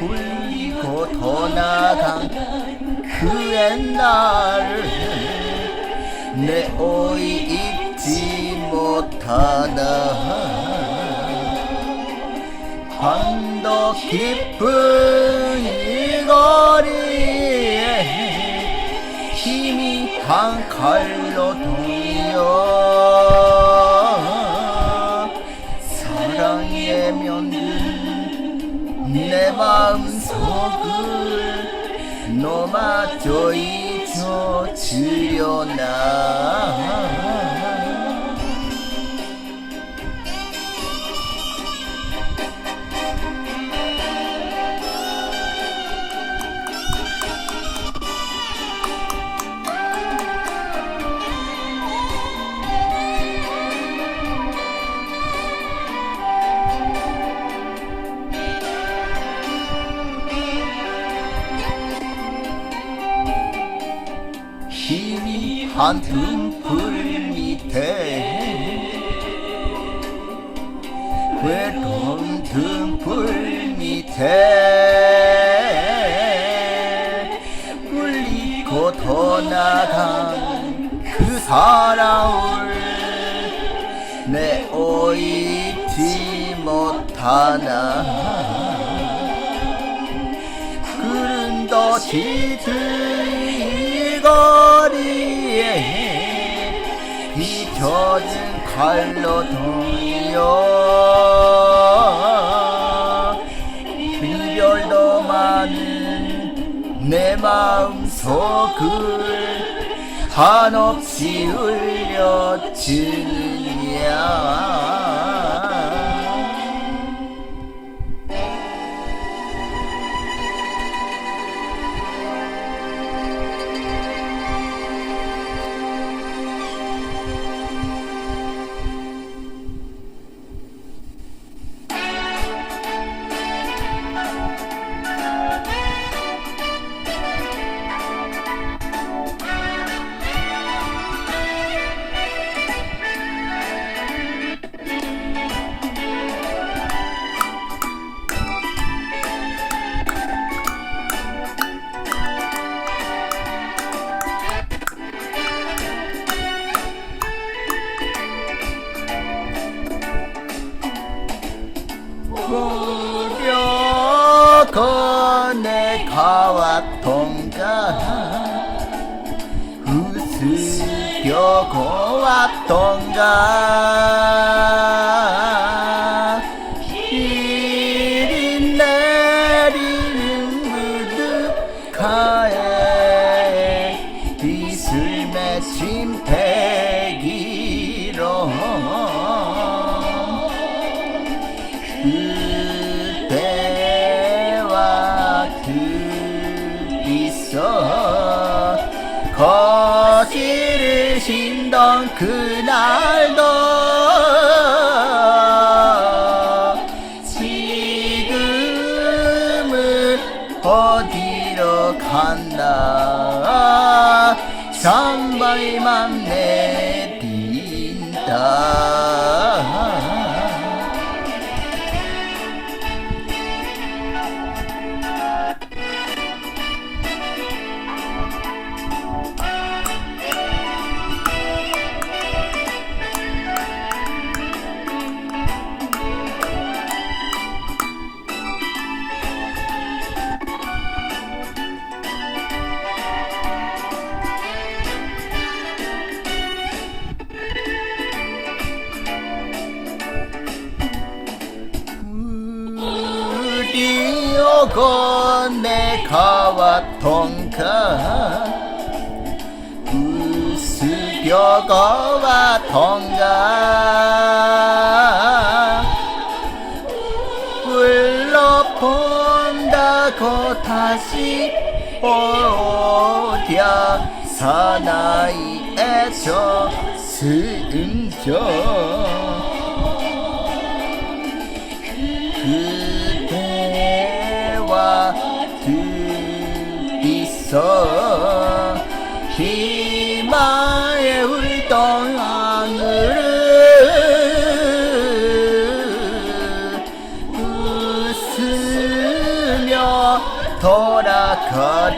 울리고 떠나간 그 옛날을 내 오이 잊지 못하나. 밤도 깊은 이 거리에 힘이 한 칼로 동 면든 내 마음속을 너마저 잊혀주려나 한 등불 밑에. 외로운 등불 밑에? 울리고 떠나간 그 사랑을 내 오이지 못하나? 구름도 짙은 이 거리 에 비춰진 칼로 돌려. 이별도 많은 내 마음 속을 한없이 울려주느냐 무려 건네 가왔던가 웃으려 고왔던가 이리 내리는 무드가 신던 그날도 지금은 어디로 갔나 상바이만 내빈다 건네 가왔던가 웃으려 가왔던가. 불러본다고 다시 오랴 사나이에서 승정 그 물을 웃으며 돌아가던가.